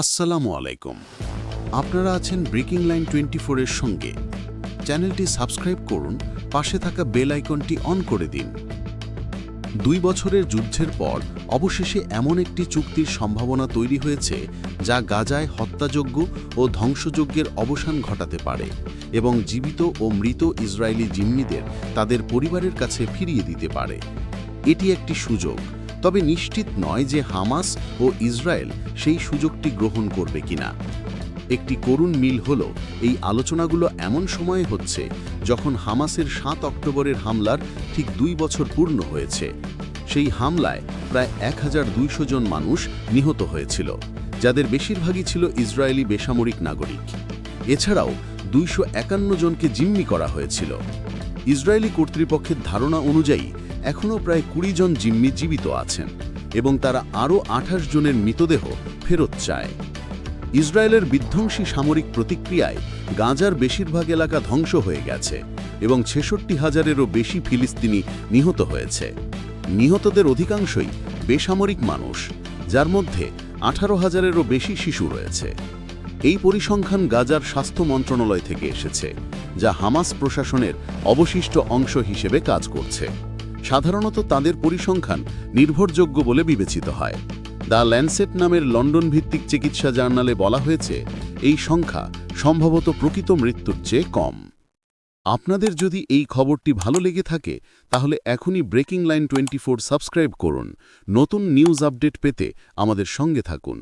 আসসালামু আলাইকুম। আপনারা আছেন ব্রেকিং লাইন টোয়েন্টি ফোরের সঙ্গে। চ্যানেলটি সাবস্ক্রাইব করুন, পাশে থাকা বেল আইকনটি অন করে দিন। দুই বছরের যুদ্ধের পর অবশেষে এমন একটি চুক্তির সম্ভাবনা তৈরি হয়েছে, যা গাজায় হত্যাযজ্ঞ ও ধ্বংসযজ্ঞের অবসান ঘটাতে পারে এবং জীবিত ও মৃত ইসরায়েলি জিম্মিদের তাদের পরিবারের কাছে ফিরিয়ে দিতে পারে। এটি একটি সুযোগ। তবে নিশ্চিত নয় যে হামাস ও ইসরায়েল সেই সুযোগটি গ্রহণ করবে কিনা। একটি করুণ মিল হল, এই আলোচনাগুলো এমন সময়ে হচ্ছে যখন হামাসের সাত অক্টোবরের হামলার ঠিক দুই বছর পূর্ণ হয়েছে। সেই হামলায় প্রায় এক হাজার দুইশো জন মানুষ নিহত হয়েছিল, যাদের বেশিরভাগই ছিল ইসরায়েলি বেসামরিক নাগরিক। এছাড়াও দুইশো একান্ন জনকে জিম্মি করা হয়েছিল। ইসরায়েলি কর্তৃপক্ষের ধারণা অনুযায়ী এখনও প্রায় কুড়ি জন জিম্মি জীবিত আছেন এবং তারা আরও আঠাশ জনের মৃতদেহ ফেরত চায়। ইসরায়েলের বিধ্বংসী সামরিক প্রতিক্রিয়ায় গাজার বেশিরভাগ এলাকা ধ্বংস হয়ে গেছে এবং ছেষট্টি হাজারেরও বেশি ফিলিস্তিনি নিহত হয়েছে। নিহতদের অধিকাংশই বেসামরিক মানুষ, যার মধ্যে আঠারো হাজারেরও বেশি শিশু রয়েছে। এই পরিসংখ্যান গাজার স্বাস্থ্য মন্ত্রণালয় থেকে এসেছে, যা হামাস প্রশাসনের অবশিষ্ট অংশ হিসেবে কাজ করছে। সাধারণত তাদের পরিসংখ্যান নির্ভরযোগ্য বলে বিবেচিত হয়। দ্য ল্যান্ডসেট নামের লন্ডন ভিত্তিক চিকিৎসা জার্নালে বলা হয়েছে, এই সংখ্যা সম্ভবত প্রকৃত মৃত্যুর চেয়ে কম। আপনাদের যদি এই খবরটি ভালো লেগে থাকে, তাহলে এখনই ব্রেকিং লাইন টোয়েন্টি সাবস্ক্রাইব করুন। নতুন নিউজ আপডেট পেতে আমাদের সঙ্গে থাকুন।